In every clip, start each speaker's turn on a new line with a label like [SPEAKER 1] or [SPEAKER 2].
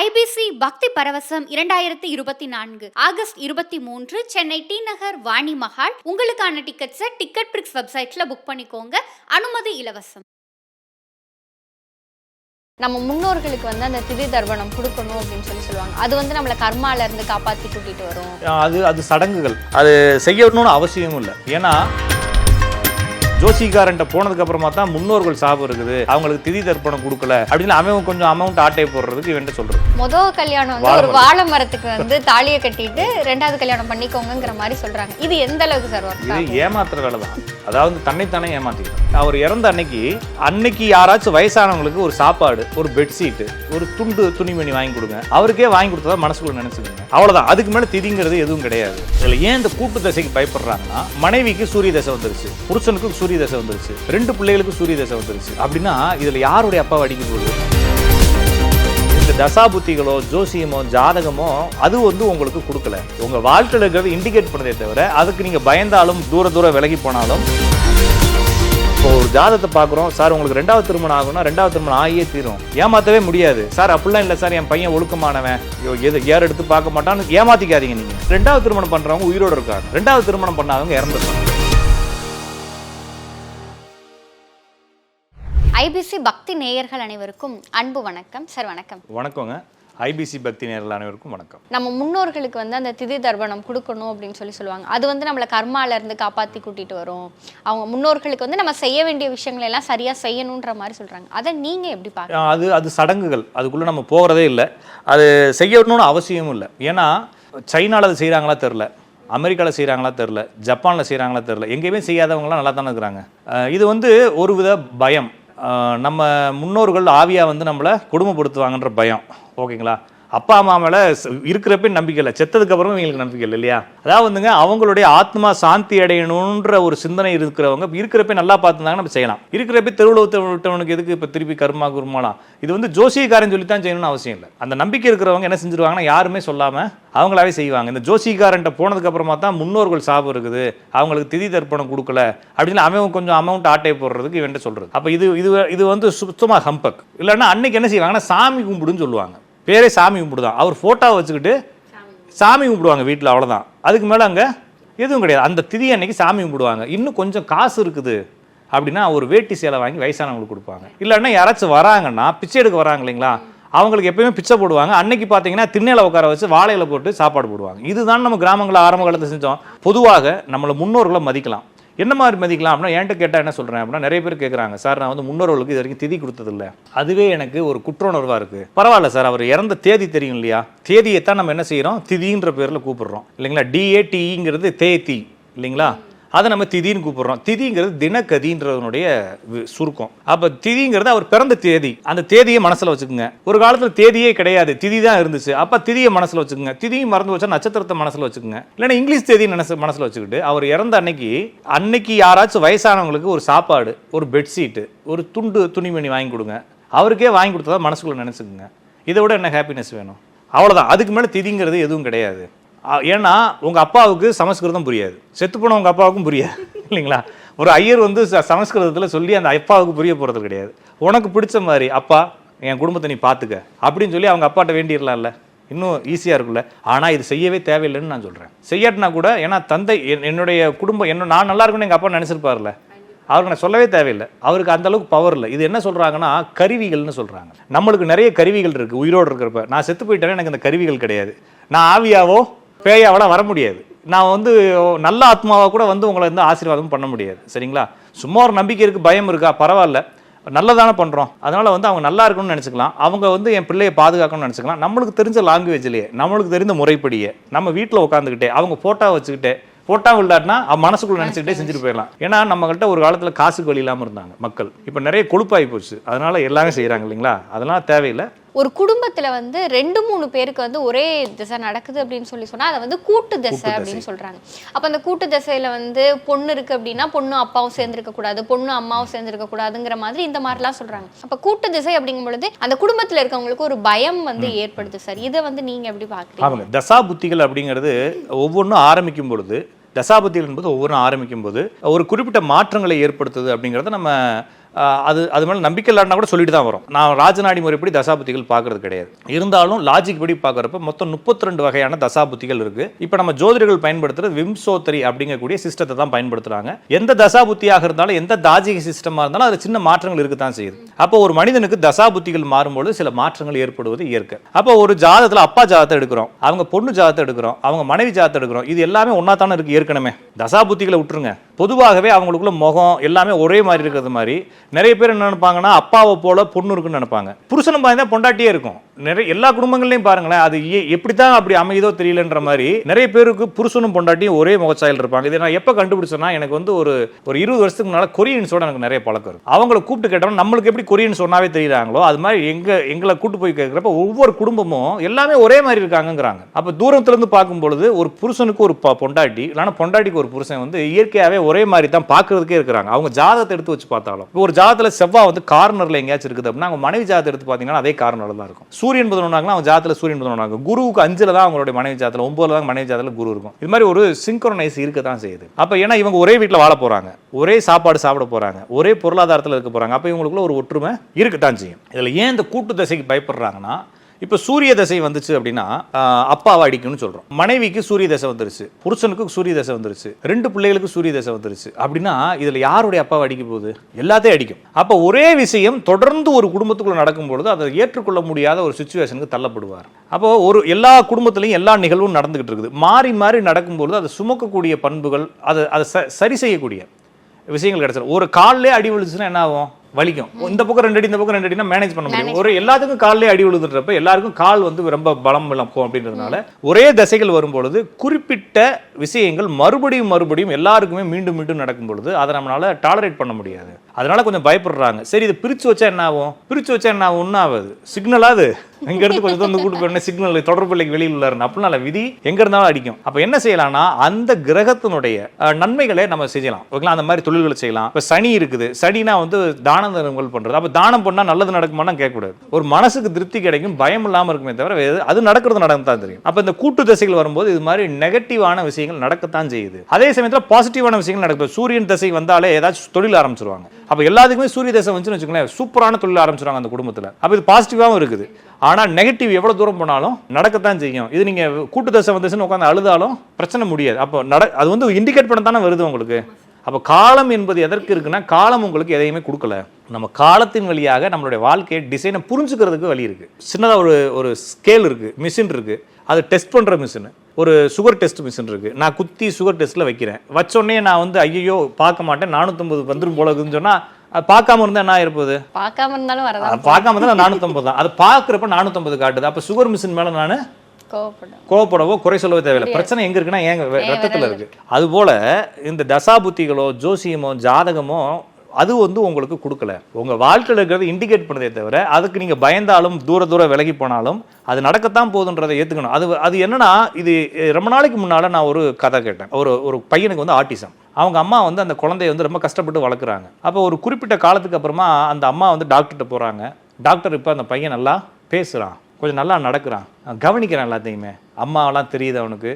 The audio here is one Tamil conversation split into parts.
[SPEAKER 1] ஐபிசி பக்தி பரவசம் இரண்டாயிரத்தி இருபத்தி நான்கு ஆகஸ்ட் இருபத்தி மூன்று சென்னை டி நகர் வாணி மஹால். உங்களுக்கான டிக்கெட்ஸை டிக்கெட் பிரிக்ஸ் வெப்சைட்ல புக் பண்ணிக்கோங்க. அனுமதி இலவசம்.
[SPEAKER 2] நம்ம முன்னோர்களுக்கு வந்து அந்த திதி தர்ப்பணம் கொடுக்கணும் அப்படின்னு சொல்லி சொல்லுவாங்க. அது வந்து நம்மளை கர்மால இருந்து காப்பாத்தி கூட்டிட்டு வரும்.
[SPEAKER 3] அது அது சடங்குகள். அது செய்யணும்னு அவசியமும் இல்லை. ஏன்னா ஜோசிகாரன்ட்ட போனதுக்கு அப்புறமா தான் முன்னோர்கள் சாபம் இருக்குது. அவங்களுக்கு திதி தர்ப்பணம் கொடுக்கல. அப்படின்னு அவன் கொஞ்சம் அமௌண்ட் ஆட்டை போடுறதுக்கு இவன்ட்ட சொல்றது.
[SPEAKER 2] முதல் கல்யாணம் வந்து ஒரு வாழை மரத்துக்கு வந்து தாலியை கட்டிட்டு ரெண்டாவது கல்யாணம் பண்ணிக்கோங்கங்கிற மாதிரி சொல்றாங்க. இது எந்த அளவுக்கு சார்
[SPEAKER 3] இது ஏமாத்துற வேலை தான். அதாவது தன்னைத்தானே ஏமாத்திக்கலாம் அவர் இறந்த அன்னைக்கு அன்னைக்கு யாராச்சும் வயசானவங்களுக்கு ஒரு சாப்பாடு ஒரு பெட்ஷீட் ஒரு துண்டு துணிமணி வாங்கி கொடுங்க. அவருக்கே வாங்கி கொடுத்ததா மனசுக்குள்ள நினைச்சுக்கோங்க. அவ்வளவுதான். அதுக்கு மேல திதிங்கிறது எதுவும் கிடையாது. இதுல ஏன் இந்த கூட்டு தசைக்கு பயப்படுறாங்கன்னா மனைவிக்கு சூரிய தசை வந்துருச்சு. புருஷனுக்கு சூரிய தசை வந்துருச்சு. ரெண்டு பிள்ளைகளுக்கு சூரிய தசை வந்துருச்சு. அப்படின்னா இதில் யாருடைய அப்பா அடிக்க போகுது இந்த தசாபுத்திகளோ ஜோசியமோ ஜாதகமோ அது வந்து உங்களுக்கு கொடுக்கல. உங்கள் வாழ்க்கையில் இருக்கிறது இண்டிகேட் பண்ணதே தவிர அதுக்கு நீங்கள் பயந்தாலும் தூர தூர விலகி போனாலும் இப்போ ஒரு ஜாதகத்தை பார்க்குறோம் சார் உங்களுக்கு ரெண்டாவது திருமணம் ஆகும்னா ரெண்டாவது திருமணம் ஆகியே தீரும். ஏமாற்றவே முடியாது. சார் அப்படிலாம் இல்லை சார் என் பையன் ஒழுக்கமானவன். ஐயோ, எது ஏர் எடுத்து பார்க்க மாட்டான்னு ஏமாற்றிக்காதீங்க நீங்கள் ரெண்டாவது திருமணம் பண்ணுறவங்க உயிரோட இருக்காங்க. ரெண்டாவது திருமணம் பண்ணாதவங்க இறந்துருக்காங்க.
[SPEAKER 2] ஐபிசி பக்தி நேயர்கள் அனைவருக்கும் அன்பு வணக்கம். சார் வணக்கம்.
[SPEAKER 3] வணக்கங்க. ஐபிசி பக்தி நேரில் அனைவருக்கும் வணக்கம்.
[SPEAKER 2] நம்ம முன்னோர்களுக்கு வந்து அந்த திதி தர்ப்பணம் கொடுக்கணும் அப்படின்னு சொல்லி சொல்லுவாங்க. அது வந்து நம்மளை கர்மால இருந்து காப்பாத்தி கூட்டிட்டு வரும். அவங்க முன்னோர்களுக்கு வந்து நம்ம செய்ய வேண்டிய விஷயங்களை எல்லாம் சரியா செய்யணுன்ற மாதிரி சொல்றாங்க. அதை நீங்க எப்படி பாக்க
[SPEAKER 3] அது அது சடங்குகள். அதுக்குள்ளே நம்ம போகிறதே இல்லை. அது செய்யணும்னு அவசியமும் இல்லை. ஏன்னா சைனாவில் அது செய்கிறாங்களா தெரில அமெரிக்காவில் செய்கிறாங்களா தெரில ஜப்பானில் செய்கிறாங்களா தெரில எங்கேயுமே செய்யாதவங்களாம் நல்லா தானே இருக்கிறாங்க. இது வந்து ஒரு வித பயம். நம்ம முன்னோர்கள் ஆவியாக வந்து நம்மளை கொடுமைப்படுத்துவாங்கன்ற பயம். ஓகேங்களா? அப்பா அம்மா மேலே இருக்கிறப்ப நம்பிக்கை இல்லை. செத்ததுக்கு அப்புறம் இவங்களுக்கு நம்பிக்கை இல்லை இல்லையா? அதாவது வந்துங்க அவங்களுடைய ஆத்மா சாந்தி அடையணுன்ற ஒரு சிந்தனை இருக்கிறவங்க இருக்கிறப்ப நல்லா பார்த்துருந்தாங்க நம்ம செய்யலாம். இருக்கிறப்ப தெருவில் விட்டவனுக்கு எதுக்கு இப்போ திருப்பி கர்மா குருமாலாம்? இது வந்து ஜோசியக்காரன் சொல்லி தான் செய்யணும்னு அவசியம் இல்லை. அந்த நம்பிக்கை இருக்கிறவங்க என்ன செஞ்சிருவாங்கன்னா யாருமே சொல்லாமல் அவங்களாவே செய்வாங்க. இந்த ஜோசிகாரன்ட்ட போனதுக்கு அப்புறமா தான் முன்னோர்கள் சாபம் இருக்குது. அவங்களுக்கு திதி தர்ப்பணம் கொடுக்கல அப்படின்னு அவன் கொஞ்சம் அமௌண்ட் ஆட்டை போடுறதுக்கு இவன்ட்டு சொல்றது. அப்போ இது இது இது வந்து சுத்தமாக ஹம்பக் இல்லைன்னா அன்னைக்கு என்ன செய்வாங்கன்னா சாமி கும்பிடுன்னு சொல்லுவாங்க. பேரே சாமி கும்பிடுதான். அவர் ஃபோட்டோவை வச்சுக்கிட்டு சாமி கும்பிடுவாங்க வீட்டில் அவ்வளோதான் அதுக்கு மேலே அங்கே எதுவும் கிடையாது. அந்த திதி அன்னைக்கு சாமி கும்பிடுவாங்க. இன்னும் கொஞ்சம் காசு இருக்குது அப்படின்னா ஒரு வேட்டி சேலை வாங்கி வயசானவங்களுக்கு கொடுப்பாங்க. இல்லைன்னா யாராச்சும் வராங்கன்னா பிச்சை எடுக்க வராங்க இல்லைங்களா? அவங்களுக்கு எப்பயுமே பிச்சை போடுவாங்க. அன்னைக்கு பார்த்தீங்கன்னா திண்ணையில உட்கார வச்சு வாழையில போட்டு சாப்பாடு போடுவாங்க. இதுதான் நம்ம கிராமங்களில் ஆரம்ப காலத்தில் செஞ்சோம். பொதுவாக நம்மளை முன்னோர்களை மதிக்கலாம். என்ன மாதிரி மதிக்கலாம் அப்படின்னா என்கிட்ட கேட்டால் என்ன சொல்கிறேன் அப்படின்னா நிறைய பேர் கேட்குறாங்க சார் நான் வந்து முன்னோர்களுக்கு இது வரைக்கும் திதி கொடுத்ததில்ல. அதுவே எனக்கு ஒரு குற்றுணர்வாக இருக்குது பரவாயில்ல சார் அவர் இறந்த தேதி தெரியும் இல்லையா? தேதியை தான் நம்ம என்ன செய்கிறோம் திதின்ற பேரில் கூப்பிடுறோம். இல்லைங்களா? டிஏடிங்கிறது தேதி இல்லைங்களா? அதை நம்ம திதின்னு கூப்பிடுறோம். திதிங்கிறது தினகதின்றதனுடைய சுருக்கம். அப்போ திதிங்கிறது அவர் பிறந்த தேதி. அந்த தேதியை மனசில் வச்சுக்கோங்க. ஒரு காலத்தில் தேதியே கிடையாது. திதி தான் இருந்துச்சு. அப்போ திதியை மனசில் வச்சுக்கோங்க. திதியும் மறந்து வச்சா நட்சத்திரத்தை மனசில் வச்சுக்கோங்க. இல்லைன்னா இங்கிலீஷ் தேதி நினைச்சு மனசில் வச்சுக்கிட்டு அவர் இறந்த அன்னைக்கு அன்னைக்கு யாராச்சும் வயசானவங்களுக்கு ஒரு சாப்பாடு ஒரு பெட்ஷீட்டு ஒரு துண்டு துணிமணி வாங்கி கொடுங்க. அவருக்கே வாங்கி கொடுத்ததா மனசுக்குள்ள நினச்சிக்கோங்க. இதை விட என்ன ஹாப்பினஸ் வேணும்? அவ்வளோதான் அதுக்கு மேலே திதிங்கிறது எதுவும் கிடையாது. ஏன்னா உங்கள் அப்பாவுக்கு சமஸ்கிருதம் புரியாது. செத்து போன உங்கள் அப்பாவுக்கும் புரியாது இல்லைங்களா? ஒரு ஐயர் வந்து ச- சமஸ்கிருதத்தில் சொல்லி அந்த அப்பாவுக்கு புரிய போகிறது கிடையாது. உனக்கு பிடிச்ச மாதிரி அப்பா என் குடும்பத்தை நீ பார்த்துக்க அப்படின்னு சொல்லி அவங்க அப்பாட்ட வேண்டிடலாம்ல. இன்னும் ஈஸியாக இருக்குல்ல ஆனால் இது செய்யவே தேவையில்லைன்னு நான் சொல்கிறேன் செய்யாட்டினா கூட ஏன்னா தந்தை என்- என்னுடைய குடும்பம் என்ன நான் நல்லா இருக்குன்னு எங்கள் அப்பா நினச்சிருப்பார்ல அவருக்கு நான் சொல்லவே தேவையில்லை. அவருக்கு அந்தளவுக்கு பவர் இல்லை. இது என்ன சொல்கிறாங்கன்னா கருவிகள்னு சொல்கிறாங்க நம்மளுக்கு நிறைய கருவிகள் இருக்குது உயிரோடு இருக்கிறப்ப. நான் செத்து போயிட்டேன்னா எனக்கு அந்த கருவிகள் கிடையாது. நான் ஆவியாவோ பேயாவோட வர முடியாது. நான் வந்து நல்ல ஆத்மாவாக கூட வந்து உங்களை வந்து ஆசீர்வாதம் பண்ண முடியாது. சரிங்களா? சும்மா ஒரு நம்பிக்கை இருக்குது பயம் இருக்கா? பரவாயில்ல. நல்லதானே பண்ணுறோம் அதனால் வந்து அவங்க நல்லா இருக்கணும்னு நினச்சிக்கலாம். அவங்க வந்து என் பிள்ளையை பாதுகாக்கணும்னு நினச்சிக்கலாம். நம்மளுக்கு தெரிஞ்ச லாங்குவேஜ்லேயே நம்மளுக்கு தெரிந்த முறைப்படியே நம்ம வீட்டில் உட்காந்துக்கிட்டே அவங்க ஃபோட்டோ வச்சுக்கிட்டே ஃபோட்டோ விளையாட்டினா அவன் மனசுக்குள்ள நினச்சிக்கிட்டே செஞ்சுட்டு போயிடலாம். ஏன்னா நம்மகிட்ட ஒரு காலத்தில் காசுக்கு வழி இல்லாமல் இருந்தாங்க மக்கள். இப்போ நிறைய கொழுப்பாகி போச்சு. அதனால் எல்லாமே செய்கிறாங்க இல்லைங்களா? அதெல்லாம் தேவையில்லை.
[SPEAKER 2] ஒரு குடும்பத்துல வந்து ரெண்டு மூணு பேருக்கு வந்து ஒரே திசை நடக்குது அப்படின்னு சொல்லி சொன்னா அதை வந்து கூட்டு திசை அப்படின்னு சொல்றாங்க. அப்ப அந்த கூட்டு திசையில வந்து பொண்ணு இருக்கு அப்படின்னா பொண்ணு அப்பாவும் சேர்ந்திருக்க கூடாது பொண்ணு அம்மாவும் சேர்ந்திருக்க கூடாதுங்கிற மாதிரி இந்த மாதிரிலாம் சொல்றாங்க. அப்ப கூட்டு திசை அப்படிங்கும் பொழுது அந்த குடும்பத்துல இருக்கவங்களுக்கு ஒரு பயம் வந்து ஏற்படுது சார். இதை வந்து நீங்க எப்படி பாக்குறீங்க?
[SPEAKER 3] ஆமாங்க. தசா புத்திகள் அப்படிங்கிறது ஒவ்வொன்றும் ஆரம்பிக்கும் பொழுது தசாபுத்திகள் என்பது ஒவ்வொன்றும் ஆரம்பிக்கும் போது ஒரு குறிப்பிட்ட மாற்றங்களை ஏற்படுத்துது அப்படிங்கிறத நம்ம அது அது மேலே நம்பிக்கை இல்லாட்டினா கூட சொல்லிட்டு தான் வரும். நான் ராஜநாடி முறைப்படி தசாபுத்திகள் பார்க்கறது கிடையாது. இருந்தாலும் லாஜிக் படி பார்க்குறப்ப மொத்தம் முப்பத்தி ரெண்டு வகையான தசாபுத்திகள் இருக்கு. இப்போ நம்ம ஜோதிடர்கள் பயன்படுத்துறது விம்சோத்தரி அப்படிங்கக்கூடிய சிஸ்டத்தை தான் பயன்படுத்துறாங்க. எந்த தசாபுத்தியாக இருந்தாலும் எந்த தாஜிக சிஸ்டமாக இருந்தாலும் அது சின்ன மாற்றங்கள் இருக்க தான் செய்யுது. அப்போ ஒரு மனிதனுக்கு தசாபுத்திகள் மாறும்பொழுது சில மாற்றங்கள் ஏற்படுவது இயற்கை. அப்போ ஒரு ஜாதத்தில் அப்பா ஜாதத்தை எடுக்கிறோம் அவங்க பொண்ணு ஜாதத்தை எடுக்கிறோம் அவங்க மனைவி ஜாதத்தை எடுக்கிறோம் இது எல்லாமே ஒன்றா தானே இருக்கு ஏற்கனவே தசாபுத்திகளை விட்டுருங்க. பொதுவாகவே அவங்களுக்குள்ள முகம் எல்லாமே ஒரே மாதிரி இருக்கிறது மாதிரி நிறைய பேர் என்ன நினைப்பாங்கன்னா அப்பாவை போல பொண்ணு இருக்குன்னு நினைப்பாங்க. புருஷனும் பாய்ந்தா பொண்டாட்டியே இருக்கும். நிறைய எல்லா குடும்பங்கள்லையும் பாருங்களேன் அது எப்படி எப்படித்தான் அப்படி அமையுதோ தெரியலன்ற மாதிரி நிறைய பேருக்கு புருஷனும் பொண்டாட்டியும் ஒரே முகச்சாயல் இருப்பாங்க. இதை நான் எப்போ கண்டுபிடிச்சேன்னா எனக்கு வந்து ஒரு ஒரு இருபது வருஷத்துக்கு முன்னால் கொரியன்ஸோட எனக்கு நிறைய பழக்கம் இருக்கும் அவங்கள கூப்பிட்டு கேட்டோம்னா நம்மளுக்கு எப்படி கொரியன் சொன்னாவே தெரியுறாங்களோ அது மாதிரி எங்க எங்களை கூட்டு போய் கேட்குறப்ப ஒவ்வொரு குடும்பமும் எல்லாமே ஒரே மாதிரி இருக்காங்கங்கிறாங்க. அப்போ தூரத்துலேருந்து பார்க்கும்பொழுது பார்க்கும் பொழுது ஒரு புருஷனுக்கு ஒரு ப- பொண்டாட்டி இல்லைன்னா பொண்டாட்டிக்கு ஒரு புருஷன் வந்து இயற்கையாகவே ஒரே மாதிரி தான் பார்க்கறதுக்கே இருக்கிறாங்க. அவங்க ஜாதகத்தை எடுத்து வச்சு பார்த்தாலும். இப்போ ஒரு ஜாதத்தில் செவ்வாய் வந்து கார்னரில் எங்கேயாச்சும் இருக்குது அப்படின்னா அவங்க மனைவி ஜாதகத்தை எடுத்து பார்த்தீங்கன்னா அதே கார்னரில் தான் இருக்கும். சூரியன் பதினொன்றாங்கன்னா அவங்க ஜாதத்தில் சூரியன் பதினொன்றாங்க குருவுக்கு அஞ்சில் தான் அவங்களுடைய மனைவி ஜாதத்தில் ஒன்பதுல தான் மனைவி ஜாதத்தில் குரு இருக்கும். இது மாதிரி ஒரு சிங்க்ரோனைஸ் இருக்க தான் செய்யுது. அப்போ ஏன்னா இவங்க ஒரே வீட்டில் வாழ போகிறாங்க ஒரே சாப்பாடு சாப்பிட போகிறாங்க ஒரே பொருளாதாரத்தில் இருக்க போகிறாங்க அப்போ இவங்களுக்குள்ள ஒரு ஒற்றுமை இருக்கத்தான் செய்யும். இதில் ஏன் இந்த கூட்டு தசைக்கு பயப்படுறாங்கன்னா இப்போ சூரிய தசை வந்துச்சு அப்படின்னா அப்பாவை அடிக்கும்னு சொல்கிறோம் மனைவிக்கு சூரிய தசை வந்துருச்சு. புருஷனுக்கு சூரிய தசை வந்துருச்சு. ரெண்டு பிள்ளைகளுக்கு சூரிய தசை வந்துருச்சு. அப்படின்னா இதில் யாருடைய அப்பாவை அடிக்க போகுது? எல்லாத்தையும் அடிக்கும். அப்போ ஒரே விஷயம் தொடர்ந்து ஒரு குடும்பத்துக்குள்ளே நடக்கும்பொழுது அதை ஏற்றுக்கொள்ள முடியாத ஒரு சுச்சுவேஷனுக்கு தள்ளப்படுவார். அப்போ ஒரு எல்லா குடும்பத்திலையும் எல்லா நிகழ்வும் நடந்துகிட்டு இருக்குது. மாறி மாறி நடக்கும்பொழுது அதை சுமக்கக்கூடிய பண்புகள் அதை அதை ச- சரி செய்யக்கூடிய விஷயங்கள் கிடச்சிடும் ஒரு கால்லே அடி விழுச்சுன்னா என்ன ஆகும்? வலிக்கும். இந்த பக்கம் ரெண்டு அடி இந்த பக்கம் ரெண்டு அடினா மேனேஜ் பண்ண முடியும். ஒரு எல்லாத்துக்கும் கால்லே அடி விழுதுன்றப்ப எல்லாருக்கும் கால் வந்து ரொம்ப பலம் இழக்கும் அப்படின்றதுனால ஒரே தசைகள் வரும்பொழுது குறிப்பிட்ட விஷயங்கள் மறுபடியும் மறுபடியும் எல்லாருக்குமே மீண்டும் மீண்டும் நடக்கும் பொழுது அதை நம்மளால டாலரேட் பண்ண முடியாது. அதனால கொஞ்சம் பயப்படுறாங்க. சரி இதை பிரிச்சு வச்சா என்ன ஆகும்? பிரிச்சு வச்சா என்ன ஆகும்? ஒன்றும் ஆகாது. சிக்னலா அது இங்க இருந்து கொஞ்சம் தூரம் கூட்டு போயிடணும் சிக்னல் தொடர்பு பிள்ளைக்கு வெளியில் உள்ளாருன்னு. அப்படினால விதி எங்க இருந்தாலும் அடிக்கும். அப்ப என்ன செய்யலாம்னா அந்த கிரகத்தினுடைய நன்மைகளை நம்ம செய்யலாம். ஓகேங்களா? அந்த மாதிரி தொழில்களை செய்யலாம். இப்ப சனி இருக்குது. சனினா வந்து தான தர்மங்கள் பண்றது. அப்ப தானம் பண்ணா நல்லது நடக்குமானா கேட்கக்கூடாது. ஒரு மனசுக்கு திருப்தி கிடைக்கும் பயம் இல்லாம இருக்குமே தவிர வேறு அது நடக்கிறது நடக்கத்தான் தெரியும். அப்ப இந்த கூட்டு தசைகள் வரும்போது இது மாதிரி நெகட்டிவான விஷயங்கள் நடக்கத்தான் செய்யுது. அதே சமயத்துல பாசிட்டிவான விஷயங்கள் நடக்குது சூரியன் தசை வந்தாலே ஏதாச்சும் தொழில் ஆரம்பிச்சிருவாங்க. அப்ப எல்லாத்துக்குமே சூரிய தசை வந்துச்சுன்னு வச்சுக்கோங்களேன் சூப்பரான தொழில் ஆரம்பிச்சிருவாங்க அந்த குடும்பத்துல. அப்ப இது பாசிட்டிவாகவும் இருக்குது. ஆனால் நெகட்டிவ் எவ்வளோ தூரம் போனாலும் நடக்கத்தான் செய்யும். இது நீங்கள் கூட்டு தசை வந்துச்சுன்னு உட்காந்து அழுதாலும் பிரச்சனை முடியாது. அப்போ நட அது வந்து இண்டிகேட் பண்ண தானே வருது உங்களுக்கு. அப்போ காலம் என்பது எதற்கு இருக்குன்னா காலம் உங்களுக்கு எதையுமே கொடுக்கல. நம்ம காலத்தின் வழியாக நம்மளுடைய வாழ்க்கையை டிசைனை புரிஞ்சுக்கிறதுக்கு வழி இருக்குது சின்னதாக ஒரு ஒரு ஸ்கேல் இருக்குது மிஷின் இருக்குது அது டெஸ்ட் பண்ணுற மிஷின் ஒரு சுகர் டெஸ்ட் மிஷின் இருக்கு. நான் குத்தி சுகர் டெஸ்ட்டில் வைக்கிறேன். வச்சோடனே நான் வந்து ஐயோ பார்க்க மாட்டேன். நானூற்றம்பது வந்துடும் போல இருக்குதுன்னு சொன்னால் பார்க்காம இருந்தா என்ன ஆயிருப்போது
[SPEAKER 2] பார்க்காம இருந்தாலும் வரதான்
[SPEAKER 3] அது பார்க்காம தான் நானூற்றம்பது தான். அது பார்க்குறப்ப நானூற்றம்பது காட்டுது. அப்போ சுகர் மிஷின் மேலே நான் கோவப்படவோ குறை சொல்லவோ தேவையில்லை. பிரச்சனை எங்க இருக்குன்னா ஏங்க ரத்தத்துல இருக்கு. அதுபோல இந்த தசாபுத்திகளோ ஜோசியமோ ஜாதகமோ அது வந்து உங்களுக்கு கொடுக்கல. உங்க வாழ்க்கையில் இருக்கிறது இண்டிகேட் பண்ணதே தவிர அதுக்கு நீங்க பயந்தாலும் தூர தூர விலகி போனாலும் அது நடக்கத்தான் போகுதுன்றதை ஏத்துக்கணும். அது அது என்னன்னா இது ரொம்ப நாளைக்கு முன்னால நான் ஒரு கதை கேட்டேன். ஒரு ஒரு பையனுக்கு வந்து ஆட்டிசம் அவங்க அம்மா வந்து அந்த குழந்தைய வந்து ரொம்ப கஷ்டப்பட்டு வளர்க்குறாங்க. அப்போ ஒரு குறிப்பிட்ட காலத்துக்கு அப்புறமா அந்த அம்மா வந்து டாக்டர்கிட்ட போகிறாங்க டாக்டர் இப்போ அந்த பையன் நல்லா பேசுகிறான் கொஞ்சம் நல்லா நடக்கிறான். கவனிக்கிறான் எல்லாத்தையுமே. அம்மாவெல்லாம் தெரியுது அவனுக்கு.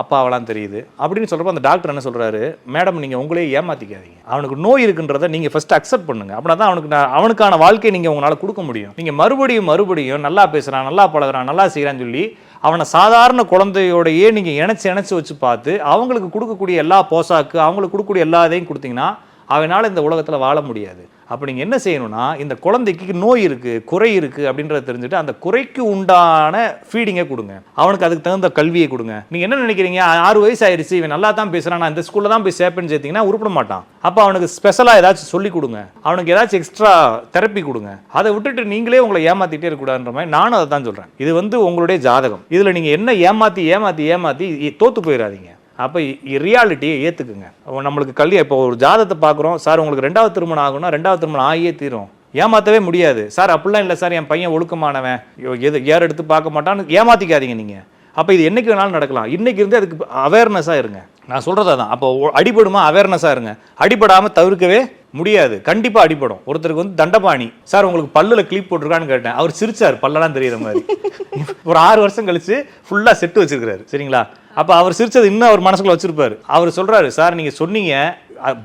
[SPEAKER 3] அப்பாவெல்லாம் தெரியுது. அப்படின்னு சொல்கிறப்ப அந்த டாக்டர் என்ன சொல்கிறாரு மேடம் நீங்கள் உங்களே ஏமாற்றிக்காதீங்க அவனுக்கு நோய் இருக்குன்றதை நீங்கள் ஃபஸ்ட் அக்செப்ட் பண்ணுங்க. அப்படின்னா தான் அவனுக்கு நான் அவனுக்கான வாழ்க்கையை நீங்கள் உங்களால் கொடுக்க முடியும். நீங்கள் மறுபடியும் மறுபடியும் நல்லா பேசுகிறான் நல்லா பழகுறான் நல்லா செய்கிறான்னு சொல்லி அவனை சாதாரண குழந்தையோடையே நீங்கள் இணைச்சி இணைச்சி வச்சு பார்த்து அவங்களுக்கு கொடுக்கக்கூடிய எல்லா போசாக்கு அவங்களுக்கு கொடுக்கக்கூடிய எல்லா இதையும் கொடுத்தீங்கன்னா அவனால் இந்த உலகத்தில் வாழ முடியாது. அப்போ நீங்கள் என்ன செய்யணும்னா இந்த குழந்தைக்கு நோய் இருக்குது குறை இருக்குது அப்படின்றத தெரிஞ்சுட்டு அந்த குறைக்கு உண்டான ஃபீடிங்கை கொடுங்க. அவனுக்கு அதுக்கு தகுந்த கல்வியை கொடுங்க. நீங்கள் என்ன நினைக்கிறீங்க? ஆறு வயசு ஆயிடுச்சு இவன் நல்லா தான் பேசுகிறான் நான் இந்த ஸ்கூலில் தான் போய் சேர்ப்பேன்னு சேர்த்தீங்கன்னா உருப்பிட மாட்டான். அப்போ அவனுக்கு ஸ்பெஷலாக ஏதாச்சும் சொல்லி கொடுங்க. அவனுக்கு ஏதாச்சும் எக்ஸ்ட்ரா தெரப்பி கொடுங்க. அதை விட்டுட்டு நீங்களே உங்களை ஏமாத்திட்டே இருக்கக்கூடாதுன்ற மாதிரி நானும் அதை தான் சொல்கிறேன் இது வந்து உங்களுடைய ஜாதகம். இதில் நீங்கள் என்ன ஏமாற்றி ஏமாற்றி ஏமாற்றி தோற்று போயிடாதீங்க அப்போ ரியாலிட்டியை ஏற்றுக்குங்க நம்மளுக்கு கல்வி இப்போ ஒரு ஜாதத்தை பார்க்குறோம் சார் உங்களுக்கு ரெண்டாவது திருமணம் ஆகும்னா ரெண்டாவது திருமணம் ஆகியே தீரும். ஏமாற்றவே முடியாது. சார் அப்படிலாம் இல்லை சார் என் பையன் ஒழுக்கமானவன். எது ஏர் எடுத்து பார்க்க மாட்டான்னு ஏமாற்றிக்காதீங்க நீங்கள் அப்போ இது என்னைக்கு வேணாலும் நடக்கலாம். இன்றைக்கி இருந்து அதுக்கு அவேர்னஸாக இருங்க. நான் சொல்கிறதா தான் அப்போ அடிபடுமா அவேர்னஸாக இருங்க. அடிபடாமல் தவிர்க்கவே முடியாது. கண்டிப்பா அடிபடும். ஒருத்தருக்கு வந்து தண்டபாணி. சார் உங்களுக்கு பல்லுல கிளிப் போட்டிருக்கான்னு கேட்டேன். அவர் சிரிச்சார். பல்லெல்லாம் தெரியுற மாதிரி. ஒரு ஆறு வருஷம் கழிச்சு ஃபுல்லா செட்டு வச்சிருக்காரு சரிங்களா? அப்ப அவர் சிரிச்சது இன்னும் அவர் மனசுக்குள்ள வச்சிருப்பாரு. அவர் சொல்றாரு சார் நீங்க சொன்னீங்க.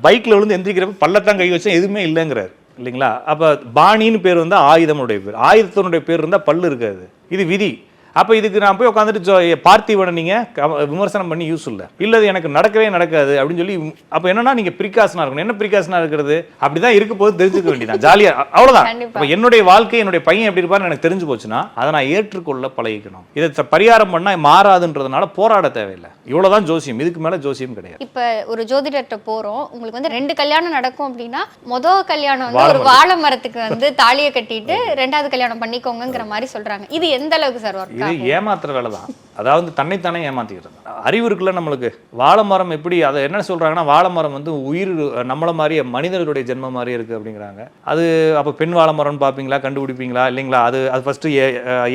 [SPEAKER 3] பைக்ல விழுந்து எந்திரிக்கிறப்ப பள்ளத்தான் கை வச்சா எதுவுமே இல்லைங்கிறாரு. இல்லைங்களா? அப்போ பாணின்னு பேர் வந்தா ஆயுதமுடைய பேர். ஆயுதத்தினுடைய பேர் இருந்தால் பல்லு இருக்காது. இது விதி. அப்போ இதுக்கு நான் போய் உட்காந்துட்டு பார்த்திபனை நீங்கள் விமர்சனம் பண்ணி யூஸ் இல்லை. இல்லை இது எனக்கு நடக்கவே நடக்காது அப்படின்னு சொல்லி அப்போ என்னன்னா நீங்கள் ப்ரிகாஷனாக இருக்கணும். என்ன ப்ரிகாஷனாக இருக்கிறது? அப்படி தான் இருக்க போது தெரிஞ்சுக்க வேண்டியதான் ஜாலியாக அவ்வளோதான். அப்ப என்னுடைய வாழ்க்கை என்னுடைய பையன் எப்படி இருப்பான்னு எனக்கு தெரிஞ்சு போச்சுன்னா அதை நான் ஏற்றுக்கொள்ள பழகிக்கணும். இதை பரிகாரம் பண்ணா மாறாதுன்றதுனால போராட தேவையில்லை. இவ்வளவுதான் ஜோசியம். இதுக்கு மேல ஜோசியம் கிடையாது.
[SPEAKER 2] இப்ப ஒரு ஜோதிடர்கிட்ட போறோம். உங்களுக்கு வந்து ரெண்டு கல்யாணம் நடக்கும் அப்படின்னா மொதல் கல்யாணம் வந்து ஒரு வாழை மரத்துக்கு வந்து தாலியை கட்டிட்டு ரெண்டாவது கல்யாணம் பண்ணிக்கோங்கங்கிற மாதிரி சொல்றாங்க. இது எந்த அளவுக்கு சார் ஒர்க்
[SPEAKER 3] இது ஏமாத்துற வேலை தான் அதாவது தன்னைத்தானே ஏமாத்திக்கிறது. அறிவு இருக்குல்ல நம்மளுக்கு வாழை மரம் எப்படி அதை என்ன சொல்றாங்கன்னா வாழை மரம் வந்து உயிர் நம்மள மாதிரியே மனிதர்களுடைய ஜென்மம் மாதிரியே இருக்கு அப்படிங்கிறாங்க. அது அப்போ பெண் வாழை மரம்னு பார்ப்பீங்களா கண்டுபிடிப்பீங்களா இல்லைங்களா? அது அது ஃபர்ஸ்ட்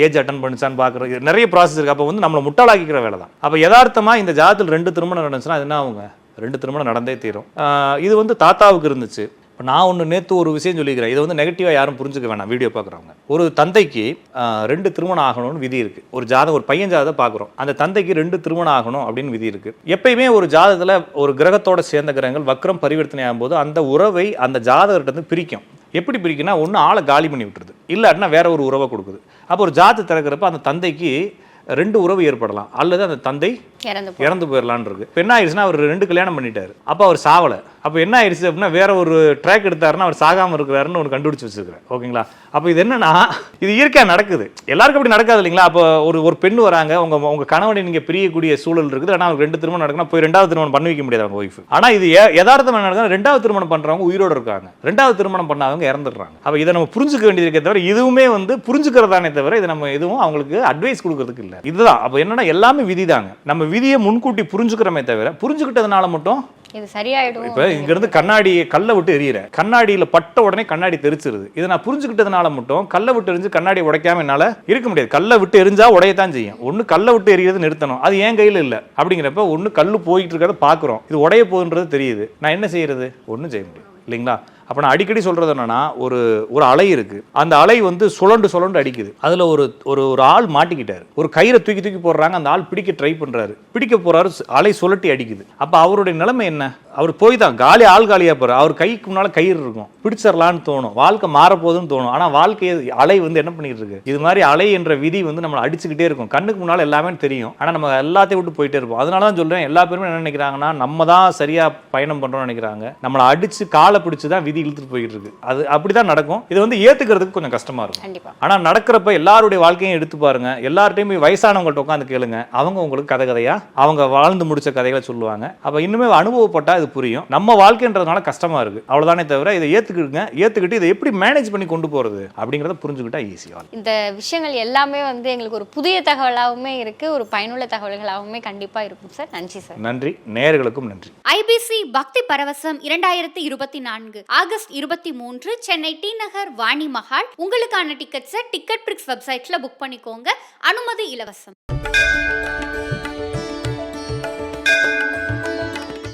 [SPEAKER 3] ஏஜ் அட்டன் பண்ணுச்சான்னு பார்க்குறது. நிறைய ப்ராசஸ் இருக்கு. அப்போ வந்து நம்மளை முட்டாளாக்கிக்கிற வேலை தான் அப்போ யதார்த்தமா இந்த ஜாதத்தில் ரெண்டு திருமணம் நடந்துச்சுன்னா அது என்ன ஆகுங்க? ரெண்டு திருமணம் நடந்தே தீரும். இது வந்து தாத்தாவுக்கு இருந்துச்சு. இப்போ நான் ஒன்று நேற்று ஒரு விஷயம் சொல்லிக்கிறேன். இதை வந்து நெகட்டிவாக யாரும் புரிஞ்சுக்க வேணாம் வீடியோ பார்க்குறவங்க. ஒரு தந்தைக்கு ரெண்டு திருமணம் ஆகணும்னு விதி இருக்குது ஒரு ஜாதகம் ஒரு பையன் ஜாதகம் பார்க்குறோம். அந்த தந்தைக்கு ரெண்டு திருமணம் ஆகணும் அப்படின்னு விதி இருக்குது எப்பயுமே ஒரு ஜாதகத்தில் ஒரு கிரகத்தோட சேர்ந்த கிரகங்கள் வக்ரம் பரிவர்த்தனை ஆகும்போது அந்த உறவை அந்த ஜாதகர்கிட்ட இருந்து பிரிக்கும். எப்படி பிரிக்குன்னா ஒன்று ஆளை காலி பண்ணி விட்டுருது. இல்லாட்டினா வேற ஒரு உறவை கொடுக்குது. அப்போ ஒரு ஜாதகம் திறக்கிறப்ப அந்த தந்தைக்கு ரெண்டு உறவு ஏற்படலாம். அல்லது அந்த தந்தை
[SPEAKER 2] இறந்து போ
[SPEAKER 3] இறந்து இருக்கு. இப்போ என்ன ஆயிடுச்சுன்னா அவர் ரெண்டு கல்யாணம் பண்ணிட்டாரு. அப்போ அவர் சாவலை. அப்போ என்ன ஆயிடுச்சு அப்படின்னா வேற ஒரு ட்ராக் எடுத்தாருன்னா அவர் சாகாம இருக்கிறாருன்னு ஒன்று கண்டுபிடிச்சு வச்சிருக்கிறேன். ஓகேங்களா? அப்போ இது என்னன்னா இது இயற்கையா நடக்குது. எல்லாருக்கும் அப்படி நடக்காது இல்லைங்களா? அப்போ ஒரு ஒரு பெண் வராங்க. உங்க உங்க கணவனை நீங்க பிரியக்கூடிய சூழல் இருக்குது. ஆனால் அவருக்கு ரெண்டு திருமணம் நடக்கணும் போய் ரெண்டாவது திருமணம் பண்ணி வைக்க முடியாது அவங்க ஒய்ஃப் ஆனா இது ய- யதார்த்தம் ரெண்டாவது திருமணம் பண்றவங்க உயிரோட இருக்காங்க. ரெண்டாவது திருமணம் பண்ணாதவங்க இறந்துடுறாங்க. அப்போ இதை நம்ம புரிஞ்சுக்க வேண்டியதுக்கே தவிர இதுவுமே வந்து புரிஞ்சுக்கிறதானே தவிர இது நம்ம எதுவும் அவங்களுக்கு அட்வைஸ் கொடுக்கறதுக்கு இல்லை. இதுதான். அப்போ என்னன்னா எல்லாமே விதிதாங்க. நம்ம விதியை முன்கூட்டி புரிஞ்சுக்கிறோமே தவிர புரிஞ்சுக்கிட்டதுனால மட்டும்
[SPEAKER 2] இது சரியாயிடும்.
[SPEAKER 3] இப்போ இங்க இருந்து கண்ணாடி கல்லை விட்டு எரியறேன் கண்ணாடியில பட்ட உடனே கண்ணாடி தெரிச்சிருது. இதை நான் புரிஞ்சுக்கிட்டதுனால மட்டும் கல்லை விட்டு எரிஞ்சு கண்ணாடி உடைக்காம என்னால இருக்க முடியாது. கல்லை விட்டு எரிஞ்சா உடையத்தான் செய்யும். ஒண்ணு கல்லை விட்டு எரியறது நிறுத்தணும். அது என் கையில இல்ல. அப்படிங்கிறப்ப ஒண்ணு கல்லு போயிட்டு இருக்கிறத பாக்குறோம். இது உடைய போகுன்றது தெரியுது. நான் என்ன செய்யறது? ஒண்ணும் செய்ய முடியும் இல்லைங்களா? அப்போ நான் அடிக்கடி சொல்றது என்னன்னா ஒரு ஒரு அலை இருக்கு. அந்த அலை வந்து சுழண்டு சுழண்டு அடிக்குது. அதுல ஒரு ஒரு ஒரு ஆள் மாட்டிக்கிட்டாரு. ஒரு கயிறை தூக்கி தூக்கி போடுறாங்க. அந்த ஆள் பிடிக்க ட்ரை பண்றாரு. பிடிக்க போறாரு. அலை சுழட்டி அடிக்குது. அப்ப அவருடைய நிலைமை என்ன? அவர் போய் தான் காலி ஆள் காலியா போறாரு. அவர் கைக்கு முன்னால கயிறு இருக்கும். பிடிச்சிடலான்னு தோணும். வாழ்க்கை மாறப்போகுதுன்னு தோணும். ஆனா வாழ்க்கையை அலை வந்து என்ன பண்ணிட்டு இருக்கு? இது மாதிரி அலை என்ற விதி வந்து நம்மளை அடிச்சுக்கிட்டே இருக்கும். கண்ணுக்கு முன்னால எல்லாமே தெரியும். ஆனா நம்ம எல்லாத்தையும் விட்டு போயிட்டே இருப்போம். அதனால தான் சொல்றேன். எல்லா பேருமே என்ன நினைக்கிறாங்கன்னா நம்ம தான் சரியா பயணம் பண்றோம்னு நினைக்கிறாங்க. நம்மளை அடிச்சு காலை பிடிச்சு தான் விதி இழுத்துட்டு போயிட்டு இருக்கு. அது அப்படிதான் நடக்கும். இது வந்து ஏத்துக்கிறதுக்கு கொஞ்சம் கஷ்டமா இருக்கும்.
[SPEAKER 2] கண்டிப்பா.
[SPEAKER 3] ஆனா நடக்கிறப்ப எல்லாருடைய வாழ்க்கையும் எடுத்து பாருங்க. எல்லார்ட்டையும் போய் வயசானவங்கள்ட்ட உட்காந்து கேளுங்க. அவங்க உங்களுக்கு கதை கதையா? அவங்க வாழ்ந்து முடிச்ச கதைகளை சொல்லுவாங்க. அப்ப இன்னுமே அனுபவப்பட்டா இது புரியும். நம்ம வாழ்க்கைன்றதுனால கஷ்டமா இருக்கு. அவ்வளவுதானே தவிர இதை ஏத்துக்கிடுங்க ஏத்துக்கிட்டு இதை எப்படி மேனேஜ் பண்ணி கொண்டு போறது அப்படிங்கறத புரிஞ்சுக்கிட்டா ஈஸியா
[SPEAKER 2] இந்த விஷயங்கள் எல்லாமே வந்து எங்களுக்கு ஒரு புதிய தகவலாகவுமே இருக்கு. ஒரு பயனுள்ள தகவல்களாகவுமே கண்டிப்பா இருக்கும் சார். நன்றி சார்.
[SPEAKER 3] நன்றி. நேயர்களுக்கும் நன்றி.
[SPEAKER 1] ஐபிசி பக்தி பரவசம் இரண்டாயிரத்தி இருபத்தி நான்கு ஆகஸ்ட் இருபத்தி மூன்று சென்னை டி நகர் வாணி மஹால். உங்களுக்கான டிக்கெட்ஸை டிக்கெட் பிரிக்ஸ் வெப்சைட்ல புக் பண்ணிக்கோங்க. அனுமதி இலவசம்.